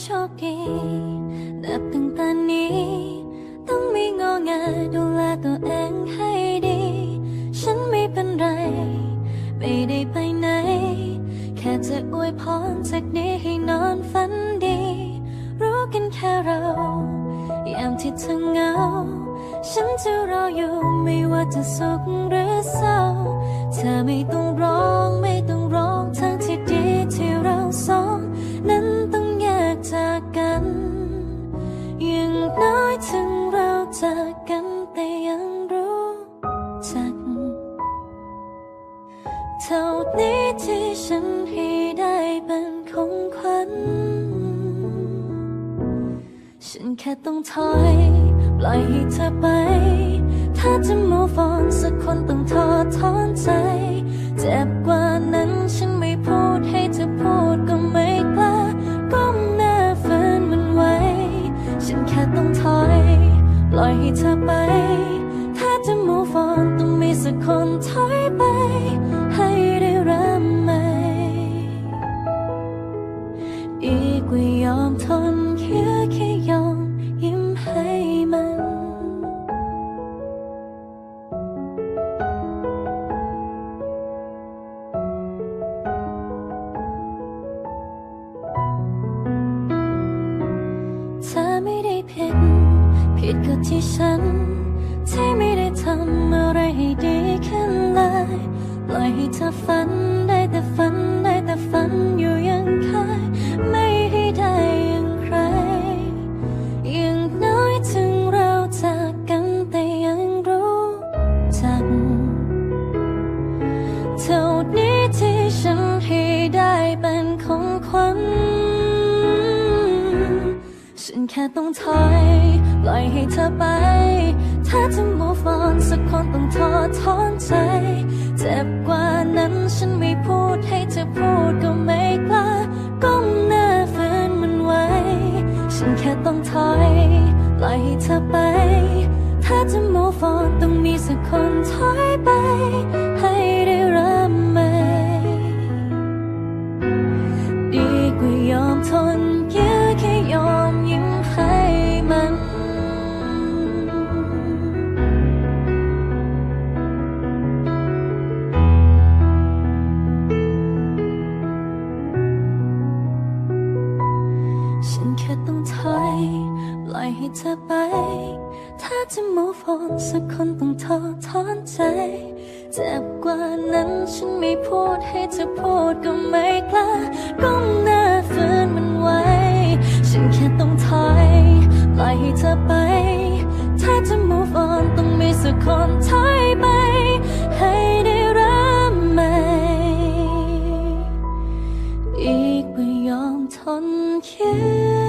โชคดีนับตั้งแต่นี้ ต้องไม่งอแงดูแลตัวเองให้ดี ฉันไม่เป็นไร ไม่ได้ไปไหน แค่จะอวยพรจากนี้ให้นอนฝันดี รู้กันแค่เรา ยามที่เธอเหงา ฉันจะรออยู่ไม่ว่าจะสุขหรือเศร้า เธอไม่ต้องร้อง นี้ที่ฉันให้ได้เป็นของขวัญ ฉันแค่ต้องถอย ปล่อยให้เธอไป ถ้าจะ move on สักคนต้องทอดถอนใจ เจ็บกว่านั้นฉันไม่พูดให้เธอพูดก็ไม่กล้าก้มหน้าฝืนมันไว้ ฉันแค่ต้องถอย ปล่อยให้เธอไป ถ้าจะ move on ต้องมีสักคนถอย ผิดก็ที่ฉัน ที่ไม่ได้ทำอะไรให้ดีขึ้นเลยปล่อยให้เธอฝันได้แต่ฝันได้แต่ฝันอยู่อยังเคยไม่ให้ได้อย่างใครอย่างน้อยถึงเราจากกันแต่ยังรู้จักเท่านี้ที่ฉันให้ได้เป็นของขวัญฉันแค่ต้องถอย ล่อยให้เธอไป ถ้าจะ move on สักคนต้องทอดถอนใจ เจ็บกว่านั้นฉันไม่พูดให้เธอพูดก็ไม่กล้าก้มหน้าฝืนมันไว้ ฉันแค่ต้องถอยปล่อยให้เธอไป ถ้าจะ move on ต้องมีสักคนถอยไป ให้ได้เริ่มใหม่ดีกว่ายอมทน อยให้เธอไป ถ้าจะ move on สักคนต้องทอดถอนใจ เจ็บกว่านั้นฉันไม่พูดให้เธอพูดก็ไม่กล้าก้มหน้าฝืนมันไว้ ฉันแค่ต้องถอยปล่อยให้เธอไป ถ้าจะ move on ต้องมีสักคนถอยไป ให้ได้เริ่มใหม่ดีกว่ยอมทนยื้อ